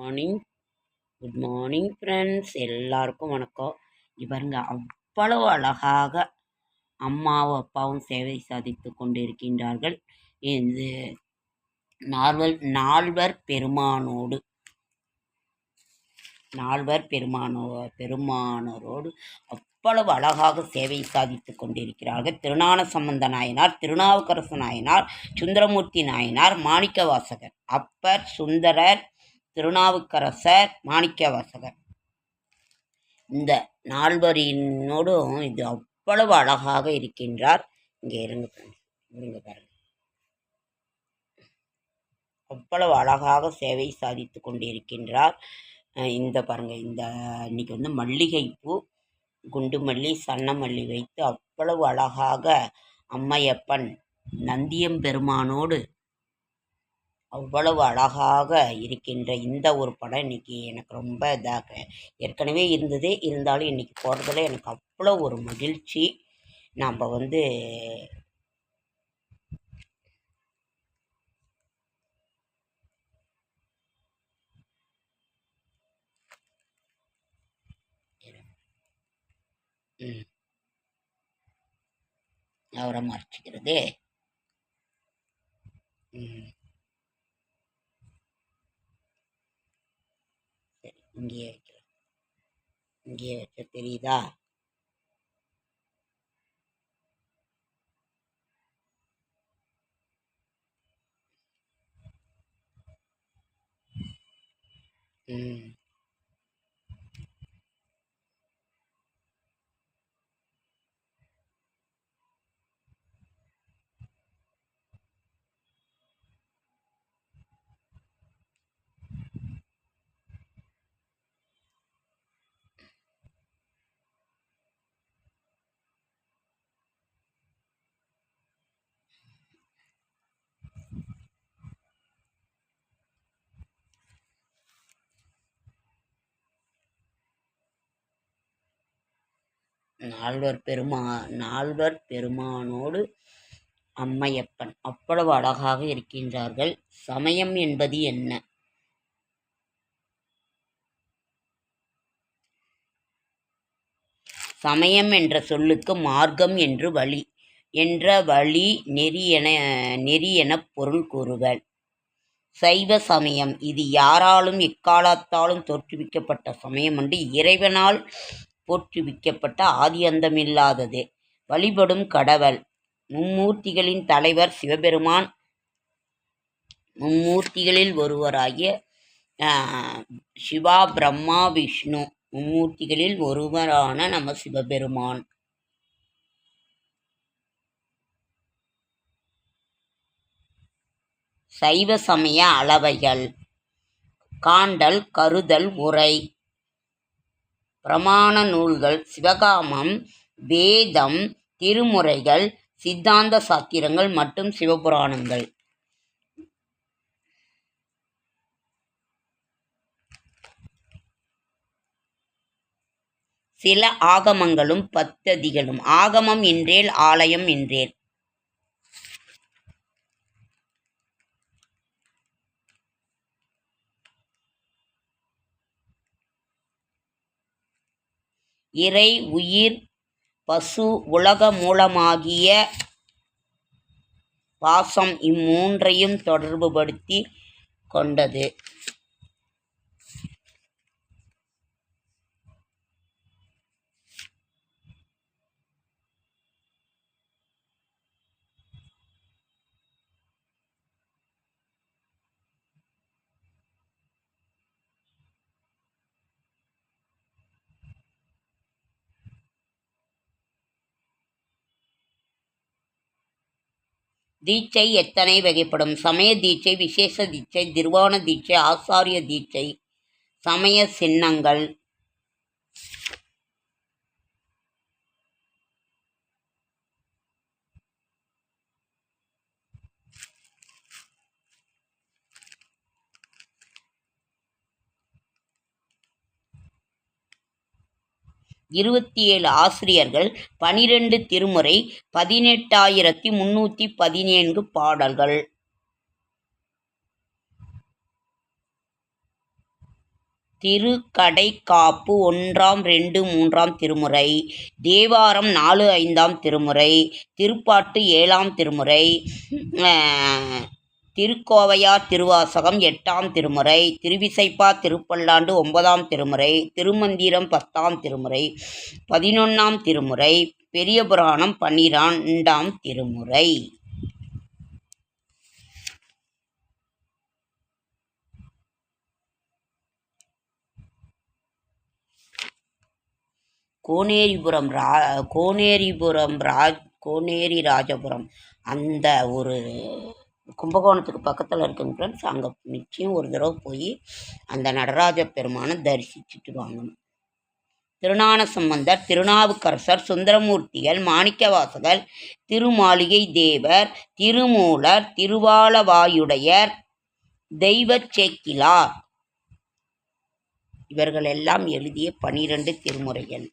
Morning good morning friends எல்லாருக்கும் வணக்கம். இவருங்க பாருங்க அவ்வளவு அழகாக அம்மாவும் அப்பாவும் சேவை சாதித்து கொண்டிருக்கின்றார்கள். இது நால்வர் நால்வர் பெருமானோடு நால்வர் பெருமானோ பெருமானரோடு அவ்வளவு அழகாக சேவை சாதித்து கொண்டிருக்கிறார்கள். திருஞான சம்பந்த நாயனார் திருநாவுக்கரசு நாயனார் சுந்தரமூர்த்தி நாயனார் மாணிக்க வாசகர் அப்பர் சுந்தரர் திருநாவுக்கரசர் மாணிக்கவாசகர். இந்த நால்வரினோடும் இது அவ்வளவு அழகாக இருக்கின்றார். இங்கே இருங்க இருங்க பாருங்க. அவ்வளவு அழகாக சேவை சாதித்து கொண்டிருக்கின்றார். இந்த பாருங்க இந்த இன்னைக்கு வந்து மல்லிகைப்பூ குண்டு மல்லி சன்ன மல்லி வைத்து அவ்வளவு அழகாக அம்மையப்பன் நந்தியம் பெருமானோடு அவ்வளவு அழகாக இருக்கின்ற இந்த ஒரு படம் இன்னைக்கு எனக்கு ரொம்ப இதாக ஏற்கனவே இருந்தது இருந்தாலும் இன்னைக்கு போகிறதுல எனக்கு அவ்வளோ ஒரு மகிழ்ச்சி. நாம் வந்து ம். அவரை மறைச்சிக்கிறது. ம். ngiyeke ngiyeke terida mm. நால்வர் பெருமா நால்வர் பெருமானோடு அம்மையப்பன் அவ்வளவு அழகாக இருக்கின்றார்கள். சமயம் என்பது என்ன? சமயம் என்ற சொல்லுக்கு மார்க்கம் என்று வழி என்ற வழி நெறி என நெறி எனப் பொருள் கூறுவள் சைவ சமயம் இது யாராலும் எக்காலத்தாலும் தோற்றுவிக்கப்பட்ட சமயம் என்று இறைவனால் போற்றுவிக்கப்பட்ட ஆதிந்தமில்லாதது வழிபடும் கடவுள். மும்மூர்த்திகளின் தலைவர் சிவபெருமான். மும்மூர்த்திகளில் ஒருவராகிய சிவா பிரம்மா விஷ்ணு. மும்மூர்த்திகளில் ஒருவரான நம்ம சிவபெருமான். சைவ சமய அளவைகள். காண்டல் கருதல் உரை. பிரமாண நூல்கள் சிவகாமம் வேதம் திருமுறைகள் சித்தாந்த சாத்திரங்கள் மற்றும் சிவபுராணங்கள். சில ஆகமங்களும் பத்ததிகளும். ஆகமம் என்றேல் ஆலயம் என்றேல். இறை உயிர் பசு உலக மூலமாகிய பாசம் இம்மூன்றையும் தொடர்புபடுத்தி கொண்டது. தீட்சை எத்தனை வகைப்படும்? சமய தீட்சை விசேஷ தீட்சை திருவான தீட்சை ஆசாரிய தீட்சை சமய சின்னங்கள். இருபத்தி ஏழு ஆசிரியர்கள் பனிரெண்டு திருமுறை பதினெட்டாயிரத்தி முன்னூற்றி பதினேழு பாடல்கள். திருக்கடைக்காப்பு ஒன்றாம் ரெண்டு மூன்றாம் திருமுறை. தேவாரம் நாலு ஐந்தாம் திருமுறை. திருப்பாட்டு ஏழாம் திருமுறை. திருக்கோவையார் திருவாசகம் எட்டாம் திருமுறை திருவிசைப்பா திருப்பல்லாண்டு ஒன்பதாம் திருமுறை திருமந்திரம் பத்தாம் திருமுறை பதினொன்றாம் திருமுறை பெரிய புராணம் பன்னிரெண்டாம் திருமுறை. கோனேரிபுரம் ரா கோனேரிபுரம் ராஜ் கோனேரி ராஜபுரம் அந்த ஒரு கும்பகோணத்துக்கு பக்கத்தில் இருக்குங்க ஃப்ரெண்ட்ஸ் அங்கே நிச்சயம் ஒரு தடவை போய் அந்த நடராஜ பெருமானை தரிசிச்சுட்டு வாங்கணும். திருநான சம்பந்தர் திருநாவுக்கரசர் சுந்தரமூர்த்திகள் மாணிக்கவாசகர் திருமாளிகை தேவர் திருமூலர் திருவாலவாயுடையர் தெய்வச் சேக்கிலார். இவர்கள் எல்லாம் எழுதிய பனிரெண்டு திருமுறைகள்.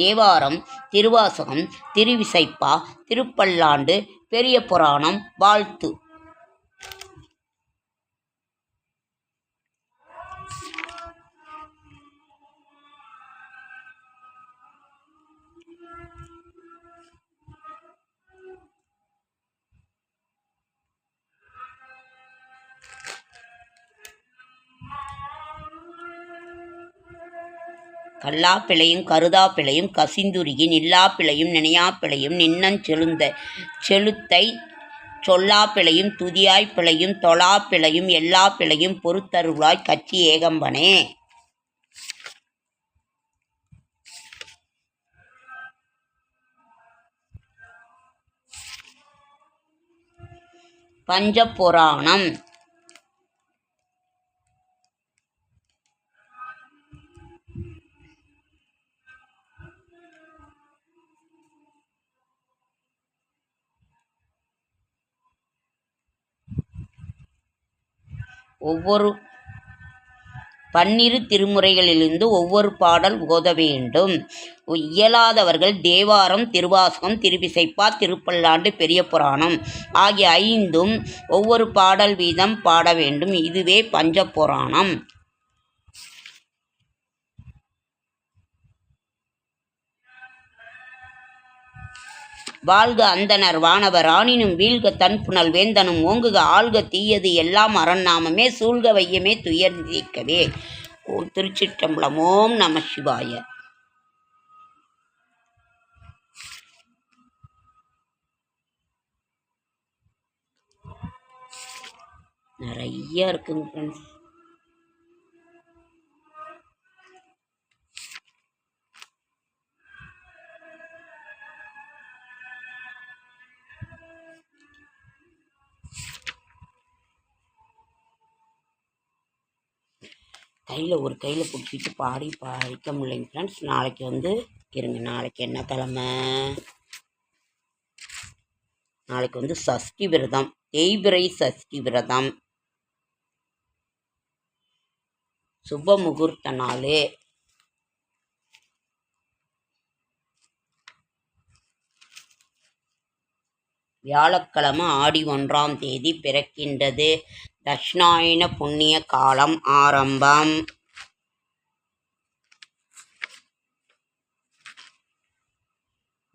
தேவாரம் திருவாசகம் திருவிசைப்பா திருப்பல்லாண்டு பெரிய புராணம் வாழ்த்து. கல்லா பிழையும் கருதா பிழையும் கசிந்துருகி நில்லா பிழையும் நினையா பிழையும் நின்னஞ் செழுந்த செழுத்தை சொல்லா பிழையும் துதியாய் பிழையும் தொழா பிழையும் எல்லா பிழையும் பொறுத்தருளாய் கச்சி ஏகம்பனே. பஞ்சபுராணம் ஒவ்வொரு பன்னிரு திருமுறைகளிலிருந்து ஒவ்வொரு பாடல் ஓத வேண்டும். இயலாதவர்கள் தேவாரம் திருவாசகம் திருவிசைப்பா திருப்பல்லாண்டு பெரிய புராணம் ஆகிய ஐந்தும் ஒவ்வொரு பாடல் வீதம் பாட வேண்டும். இதுவே பஞ்ச புராணம். வாழ்க அந்தனர் வானவர். ஆணினும் வீழ்க தன்புணல் வேந்தனும் ஓங்குக ஆள்க தீயது எல்லாம் அரண்நாமமே சூழ்க வையமே துயர்ந்திருக்கவே நீக்கவே திருச்சிற்றம்பலம். ஓம் நம சிவாய. நிறைய இருக்குங்க ஃப்ரெண்ட்ஸ் கையில் ஒரு கையில் பிடிச்சிட்டு பாடி படிக்க முடியலைங்க ஃப்ரெண்ட்ஸ் நாளைக்கு வந்து இருங்க நாளைக்கு என்ன கிழமை? நாளைக்கு வந்து சஷ்டி விரதம். தேய்பிரை சஷ்டி விரதம். சுப முகூர்த்த நாள். வியாழக்கிழமை ஆடி ஒன்றாம் தேதி பிறக்கின்றது. தட்சிணாயன புண்ணிய காலம் ஆரம்பம்.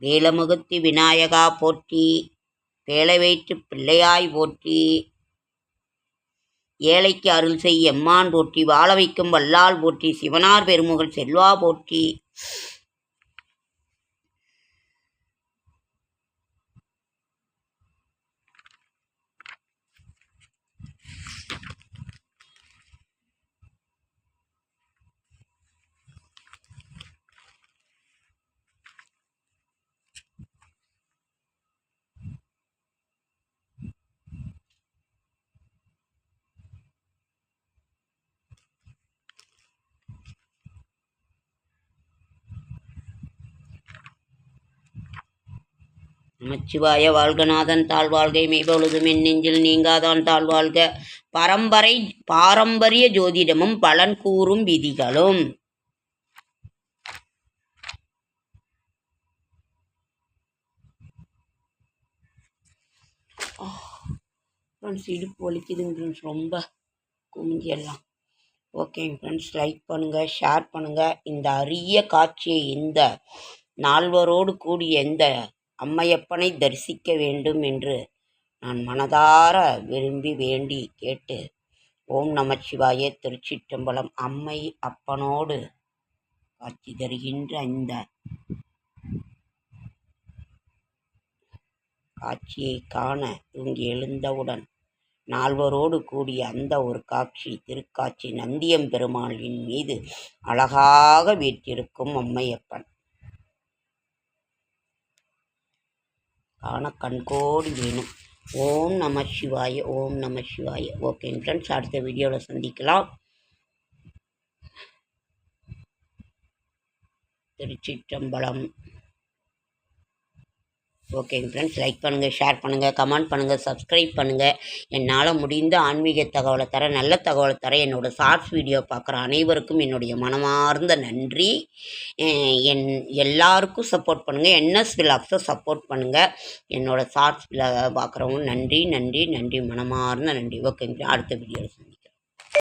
வேலமுகத்தி விநாயகா போற்றி வேலை வைத்து பிள்ளையாய் போற்றி ஏழைக்கு அருள் செய் எம்மான் போற்றி வாழ வைக்கும் வல்லால் போற்றி சிவனார் பெருமுகள் செல்வா போற்றி. நமச்சிவாய வாழ்கநாதன் தாழ் வாழ்கை மெய்பொழுதும் என் நெஞ்சில் நீங்காதான் தாழ் வாழ்க பரம்பரை பாரம்பரிய ஜோதிடமும் பலன் கூறும் விதிகளும். ஃப்ரெண்ட்ஸ் இடுப்பு வலிக்குதுங்க ஃப்ரெண்ட்ஸ் ரொம்ப குமிஞ்சிடலாம் ஓகேங்க ஃப்ரெண்ட்ஸ் லைக் பண்ணுங்கள் ஷேர் பண்ணுங்கள் இந்த அரிய காட்சியை இந்த நால்வரோடு கூடிய இந்த அம்மையப்பனை தரிசிக்க வேண்டும் என்று நான் மனதார விரும்பி வேண்டி கேட்டு ஓம் நமச்சிவாய திருச்சிற்றம்பலம் அம்மை அப்பனோடு காட்சி தருகின்ற இந்த காட்சியை காண தூங்கி எழுந்தவுடன் நால்வரோடு கூடிய அந்த ஒரு காட்சி திருக்காட்சி நந்தியம் பெருமாளின் மீது அழகாக வீற்றிருக்கும் அம்மையப்பன். ஆனால் கண்கோடி வேணும். ஓம் நம சிவாய ஓம் நம சிவாய. ஓகே ஃப்ரெண்ட்ஸ் அடுத்த வீடியோவில் சந்திக்கலாம். திருச்சிற்றம்பலம். ஓகேங்க ஃப்ரெண்ட்ஸ் லைக் பண்ணுங்கள் ஷேர் பண்ணுங்கள் கமெண்ட் பண்ணுங்கள் சப்ஸ்கிரைப் பண்ணுங்கள் என்னால் முடிந்த ஆன்மீக தகவலை தர நல்ல தகவலை தர என்னோடய ஷார்ட்ஸ் வீடியோ பார்க்குற அனைவருக்கும் என்னுடைய மனமார்ந்த நன்றி. என் எல்லாருக்கும் சப்போர்ட் பண்ணுங்கள் என்எஸ் விலாக்ஸை சப்போர்ட் பண்ணுங்கள் என்னோடய ஷார்ட்ஸ் பார்க்குறவங்க நன்றி நன்றி நன்றி மனமார்ந்த நன்றி. ஓகேங்க அடுத்த வீடியோவில் சந்திக்கலாம்